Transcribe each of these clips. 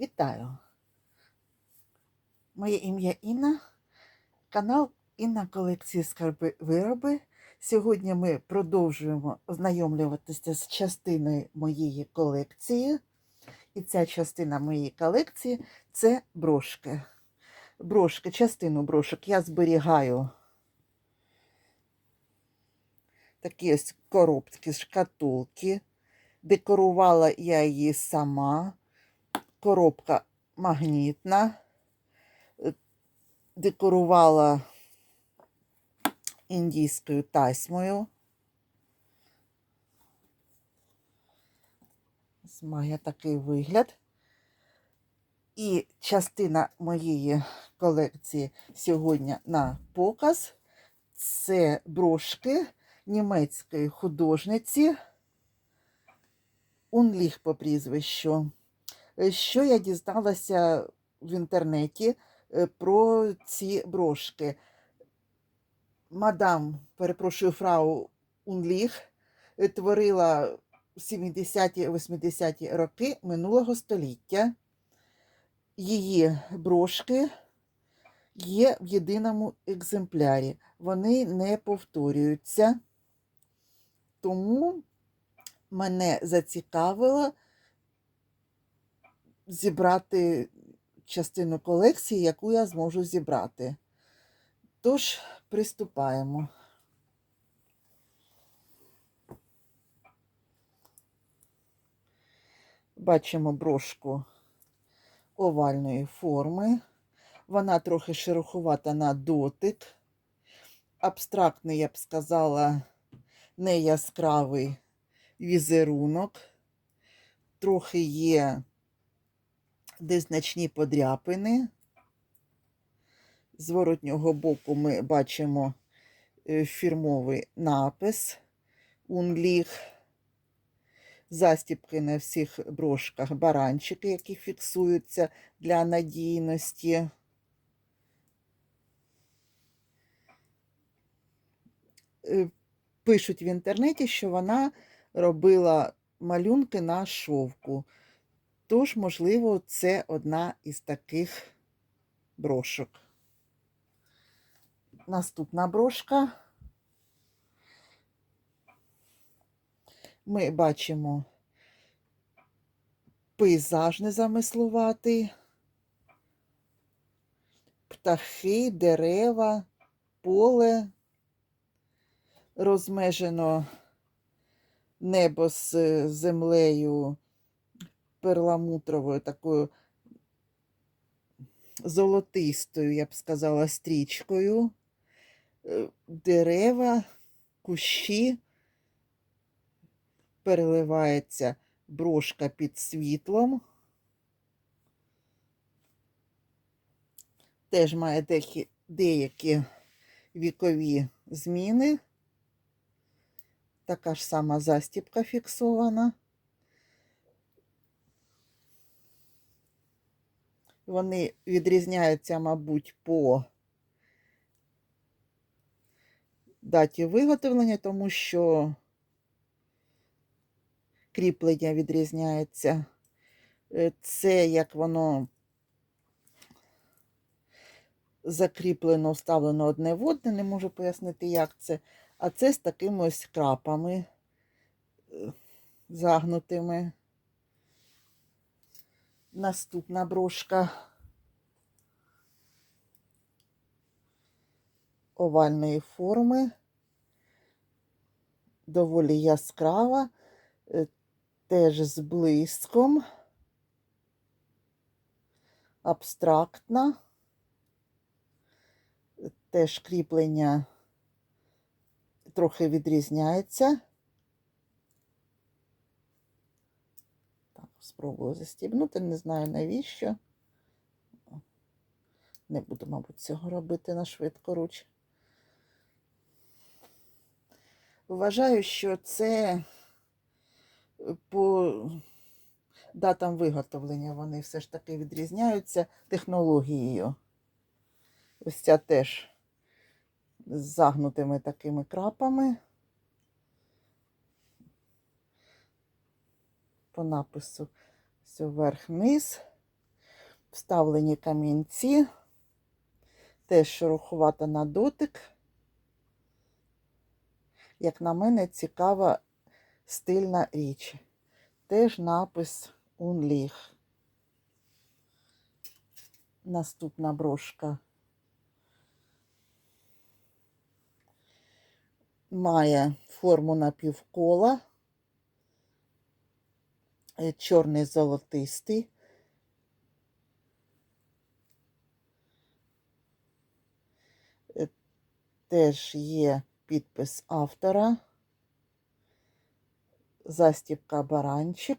Вітаю! Моє ім'я Інна, канал Інна колекції Скарби Вироби. Сьогодні ми продовжуємо ознайомлюватися з частиною моєї колекції. І ця частина моєї колекції це брошки. Брошки, частину брошок я зберігаю такі ось коробки, шкатулки. Декорувала я її сама. Коробка магнітна. Е, Декорувала індійською тасьмою. Має такий вигляд. І частина моєї колекції сьогодні на показ. Це брошки німецької художниці Унліх по прізвищу. Е, Що я дізналася в інтернеті е, про ці брошки? Мадам, перепрошую, фрау Унліх е, творила в 70-80-ті роки минулого століття. Її брошки є в єдиному екземплярі. Вони не повторюються. Тому мене зацікавило зібрати частину колекції, яку я зможу зібрати. Тож, приступаємо. Бачимо брошку овальної форми. Вона трохи шероховата на дотик. Абстрактний, я б сказала, не яскравий візерунок. Трохи є десь значні подряпини. З воротнього боку ми бачимо е, фірмовий напис Унліг. Застіпки на всіх брошках, баранчики, які фіксуються для надійності. Е, Пишуть в інтернеті, що вона робила малюнки на шовку. Тож, можливо, це одна із таких брошок. Наступна брошка. Ми бачимо пейзаж незамислуватий, птахи, дерева, поле, розмежено небо з землею перламутровою такою золотистою, я б сказала, стрічкою, Е, дерева, кущі, переливається брошка під світлом. Теж має деякі, деякі вікові зміни. Така ж сама застіпка фіксована. Вони відрізняються, мабуть, по даті виготовлення, тому що кріплення відрізняється. Е, Це як воно закріплено, вставлено одне в одне, не можу пояснити, як це. А це з такими ось крапами е, загнутими. Наступна брошка. Овальної форми, доволі яскрава, е, теж з блиском, абстрактна, теж кріплення трохи відрізняється. Так, спробую застібнути, не знаю навіщо. Не буду, мабуть, цього робити на швидкоруч. Вважаю, що це по датам виготовлення вони все ж таки відрізняються технологією. Ось ця теж з загнутими такими крапами. По напису все вверх-вниз. Вставлені камінці. Теж шероховата на дотик. Як на мене, цікава стильна річ. Теж напис Унліг. Наступна брошка має форму напівкола, чорний золотистий. Е, Теж є підпис автора, застібка баранчик.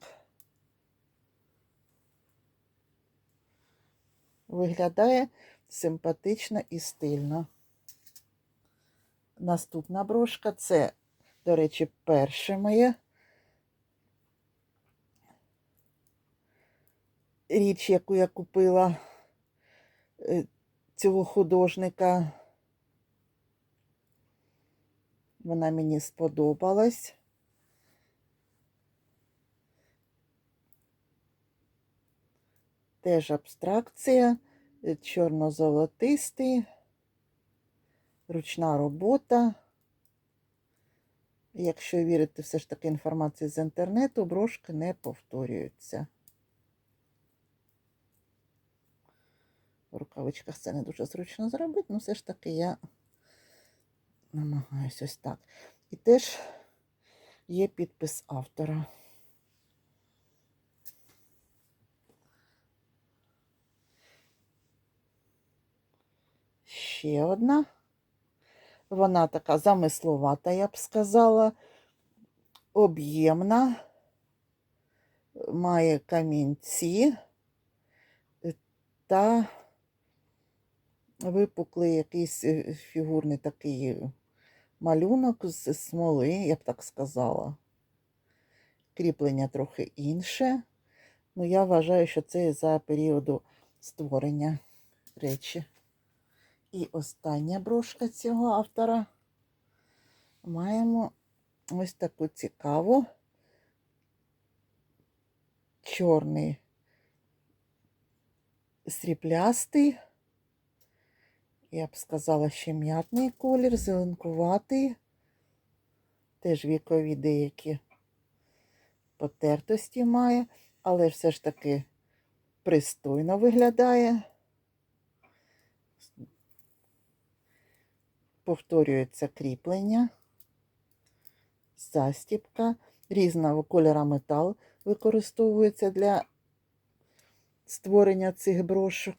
Виглядає симпатично і стильно. Наступна брошка це, до речі, перше моє. Річ, яку я купила е, цього художника. Вона мені сподобалась. Теж абстракція, е, чорно-золотистий, ручна робота. Якщо вірити все ж таки інформації з інтернету, брошки не повторюються. В рукавичках це не дуже зручно зробити, але все ж таки я намагаюся ось так. І теж є підпис автора. Ще одна. Вона така замисловата, я б сказала, об'ємна, має камінці та випуклий якийсь е, фігурний такий малюнок з смоли, я б так сказала. Кріплення трохи інше. Ну, я вважаю, що це за періоду створення речі. І остання брошка цього автора. Маємо ось таку цікаву чорний сріблястий, я б сказала, ще м'ятний колір, зеленкуватий, теж вікові деякі потертості має, але все ж таки пристойно виглядає. повторюється кріплення, застіпка, різного кольора метал використовується для створення цих брошок.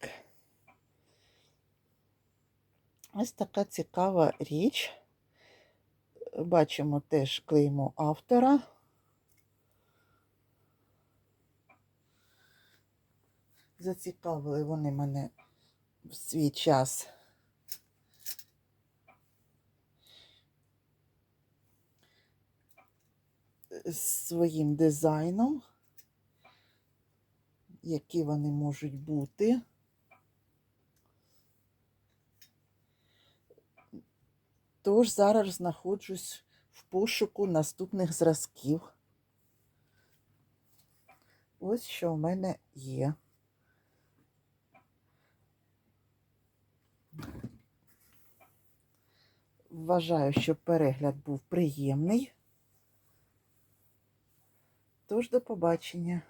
Ось така цікава річ. Бачимо теж клеймо автора. Зацікавили вони мене в свій час. своїм дизайном, які вони можуть бути. Тож зараз знаходжусь в пошуку наступних зразків. Ось що в мене є. Вважаю, що перегляд був приємний. Тож до побачення.